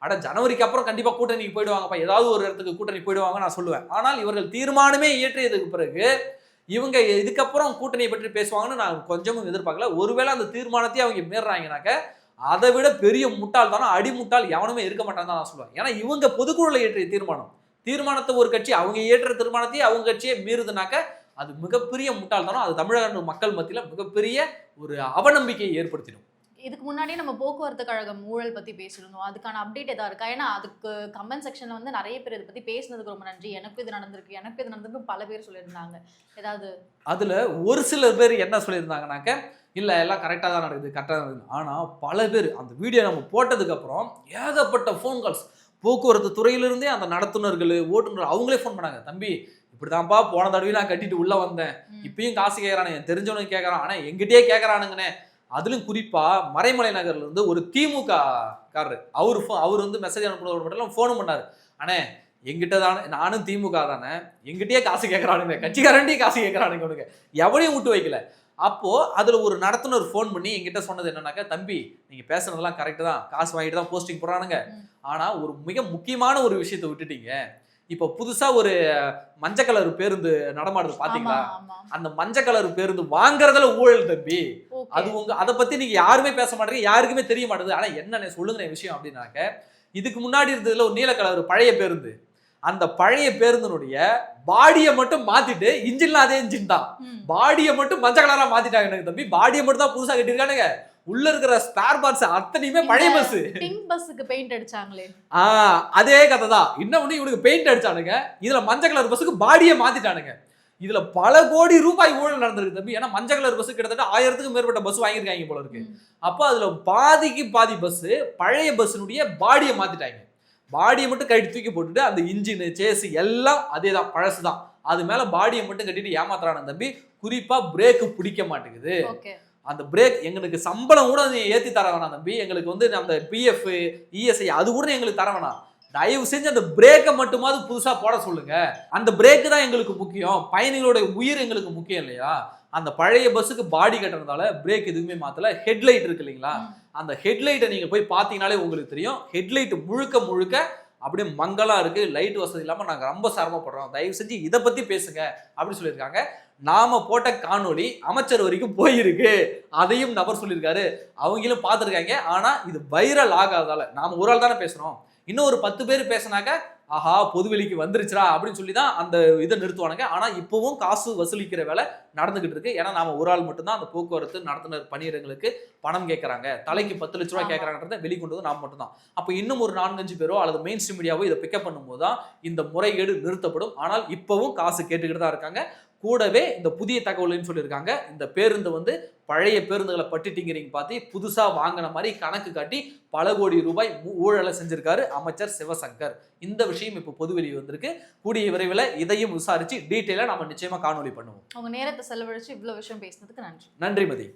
அட ஜனவரிக்கு அப்புறம் கண்டிப்பாக கூட்டணிக்கு போயிடுவாங்கப்பா. ஏதாவது ஒரு இடத்துக்கு கூட்டணி போயிடுவாங்க நான் சொல்லுவேன். ஆனால் இவர்கள் தீர்மானமே இயற்றியதுக்கு பிறகு இவங்க இதுக்கப்புறம் கூட்டணியை பற்றி பேசுவாங்கன்னு நான் கொஞ்சமும் எதிர்பார்க்கல. ஒருவேளை அந்த தீர்மானத்தையே அவங்க மீறாங்கனாக்க அதை விட பெரிய முட்டாள் தானே அடி முட்டால் எவனுமே இருக்க மாட்டான் தான் நான் சொல்லுவேன். ஏன்னா இவங்க பொதுக்குழுல இயற்றிய தீர்மானம். தீர்மானத்தை ஒரு கட்சி அவங்க இயற்ற தீர்மானத்தையே அவங்க கட்சியே மீறுதுனாக்க அது மிகப்பெரிய முட்டாள்தனம். அது தமிழக மக்கள் மத்தியில மிகப்பெரிய ஒரு அவநம்பிக்கையை ஏற்படுத்திடும். இதுக்கு முன்னாடியே நம்ம போக்குவரத்து கழகம் ஊழல் பத்தி பேசியிருந்தோம். அதுக்கான அப்டேட் ஏதாவது இருக்கா? ஏன்னா அதுக்கு கமெண்ட் செக்ஷன்ல வந்து நிறைய பேர் இதை பத்தி பேசினதுக்கு ரொம்ப நன்றி. எனக்கு இது நடந்திருக்கு. எனக்கு இது நடந்திருக்கு பல பேர் சொல்லியிருந்தாங்க. ஏதாவது அதுல ஒரு சில பேர் என்ன சொல்லியிருந்தாங்கனாக்க இல்ல எல்லாம் கரெக்டாக தான் நடக்குது கரெக்டாக தான் நடக்குது. ஆனா பல பேர் அந்த வீடியோ நம்ம போட்டதுக்கு அப்புறம் ஏகப்பட்ட ஃபோன் கால்ஸ் போக்குவரத்து துறையிலிருந்தே அந்த நடத்துனர்கள் ஓட்டுநர் அவங்களே ஃபோன் பண்ணாங்க. தம்பி இப்படிதான்ப்பா போன தடவை நான் கட்டிட்டு உள்ள வந்தேன். இப்பயும் காசு கேட்கறானு தெரிஞ்சவனுக்கு கேட்கறான் ஆனா எங்கிட்டயே கேட்கறானுங்கண்ணே அதிலும் குறிப்பா மறைமலை நகர்ல இருந்து ஒரு திமுக காரரு அவர் அவர் வந்து மெசேஜ் அனுப்புனவர் மட்டும் ஃபோனும் பண்ணாரு. அண்ணே எங்கிட்ட தானே நானும் திமுக தானே எங்கிட்டயே காசு கேட்கறானுங்க கட்சிக்காரன்டே காசு கேட்கறானுங்க உனக்கு எவனையும் விட்டு வைக்கல. அப்போ அதுல ஒரு நடத்துனர் ஃபோன் பண்ணி என்கிட்ட சொன்னது என்னன்னாக்கா தம்பி நீங்க பேசுனதெல்லாம் கரெக்ட் தான். காசு வாங்கிட்டு தான் போஸ்டிங் போடுறானுங்க. ம். ஆனா ஒரு மிக முக்கியமான ஒரு விஷயத்தை விட்டுட்டீங்க. இப்போ புதுசா ஒரு மஞ்சள் கலர் பேருந்து நடமாடுது பாத்தீங்களா? ஆமா. அந்த மஞ்சள் கலர் பேருந்து வாங்குறதுல ஊழல் தம்பி. அது உங்க அதை பத்தி நீங்க யாருமே பேச மாட்டீங்க யாருக்குமே தெரிய மாட்டேங்குது. ஆனா என்னன்னு சொல்லுங்க விஷயம் அப்படின்னாக்க இதுக்கு முன்னாடி இருந்ததுல ஒரு நீல கலர் பழைய பேருந்து. அந்த பழைய பேருந்தினுடைய பாடியை மட்டும் மாத்திட்டு இன்ஜின்ல அதே இன்ஜின் தான். பாடியை மட்டும் மஞ்சள் கலரா மாத்திட்டாங்க எனக்கு தம்பி. பாடியை மட்டும் தான் புதுசா கட்டிருக்கானுங்க உள்ள இருக்கிற ஸ்பேர் பார்ட்ஸ் அத்தனையுமே பழைய பஸ் பிங்க் பஸ்ஸுக்கு பெயிண்ட் அடிச்சாங்களே. ஆ அதே கதை தான். இன்னொன்னு இவனுக்கு பெயிண்ட் அடிச்சானுங்க. இதுல மஞ்சள் கலர் பஸ்ஸுக்கு பாடியை மாத்திட்டானுங்க. இதுல பல கோடி ரூபாய் ஊழல் நடந்திருக்கு தம்பி. ஏன்னா மஞ்சள் கலர் பஸ் கிட்டத்தட்ட ஆயிரத்துக்கும் மேற்பட்ட பஸ் வாங்கியிருக்காங்க போல இருக்கு. அப்போ அதுல பாதிக்கு பாதி பஸ் பழைய பஸ்ஸினுடைய பாடியை மாத்திட்டாங்க. பாடியை மட்டும் கழட்டி தூக்கி போட்டுட்டு அந்த இன்ஜின் சேஸ் எல்லாம் அதே தான் பழசு தான் அது மேல பாடியை மட்டும் கட்டிட்டு ஏமாத்துறான தம்பி. குறிப்பா பிரேக் பிடிக்க மாட்டேங்குது. அந்த பிரேக் எங்களுக்கு சம்பளம் கூட நீ ஏத்தி தர வேணாம் தம்பி. எங்களுக்கு வந்து அந்த பிஎஃப் இஎஸ்ஐ அது கூட எங்களுக்கு தர வேணாம். தயவு செஞ்சு அந்த பிரேக்கை மட்டுமாவது புதுசா போட சொல்லுங்க. அந்த பிரேக் தான் எங்களுக்கு முக்கியம். பயணிகளோட உயிர் எங்களுக்கு முக்கியம் இல்லையா? அந்த பழைய பஸ்ஸுக்கு பாடி கட்டுறதால பிரேக் எதுவுமே மாத்தல. ஹெட்லைட் இருக்கு இல்லைங்களா. அந்த ஹெட்லைட்டை நீங்க போய் பார்த்தீங்கனாலே உங்களுக்கு தெரியும். ஹெட்லைட் முழுக்க முழுக்க அப்படியே மங்கலா இருக்கு. லைட் வசதி இல்லாம நாங்க ரொம்ப சிரமப்படுறோம். தயவு செஞ்சு இதை பத்தி பேசுங்க அப்படின்னு சொல்லியிருக்காங்க. நாம போட்ட காணொளி அமைச்சர் வரைக்கும் போயிருக்கு. அதையும் நபர் சொல்லியிருக்காரு. அவங்களும் பார்த்துருக்காங்க. ஆனா இது வைரல் ஆகாததால நாம ஒரு ஆள் தானே பேசுறோம். இன்னும் ஒரு பத்து பேர் பேசினாக்க ஆஹா பொதுவெளிக்கு வந்துருச்சுடா அப்படின்னு சொல்லி தான் அந்த இதை நிறுத்துவானுங்க. ஆனா இப்பவும் காசு வசூலிக்கிற வேலை நடந்துகிட்டு இருக்கு. ஏன்னா நாம ஒரு ஆள் மட்டும்தான் அந்த போக்குவரத்து நடத்துனர் பணியிடங்களுக்கு பணம் கேட்கறாங்க தலைக்கு பத்து லட்ச ரூபாய் ஆமா. கேட்கறாங்கன்றத வெளிக்கொண்டு வந்து நாம் மட்டும்தான். அப்போ இன்னும் ஒரு நான்கஞ்சு பேரோ அல்லது மெயின் ஸ்ட்ரீம் மீடியாவோ இதை பிக்கப் பண்ணும்போது தான் இந்த முறைகேடு நிறுத்தப்படும். ஆனால் இப்பவும் காசு கேட்டுக்கிட்டு தான் இருக்காங்க. கூடவே இந்த புதிய தகவல்னு சொல்லியிருக்காங்க. இந்த பேருந்து வந்து பழைய பேருந்துகளை பட்டிட்டிங்கிறீங்க பார்த்து புதுசா வாங்கின மாதிரி கணக்கு காட்டி பல கோடி ரூபாய் ஊழலை செஞ்சிருக்காரு அமைச்சர் சிவசங்கர். இந்த விஷயம் இப்போ பொதுவெளி வந்திருக்கு. கூடிய விரைவில் இதையும் விசாரிச்சு டீட்டெயிலாக நம்ம நிச்சயமா காணொளி பண்ணுவோம். உங்க நேரத்தை செலவழிச்சு இவ்வளவு விஷயம் பேசினதுக்கு நன்றி. நன்றி மதி.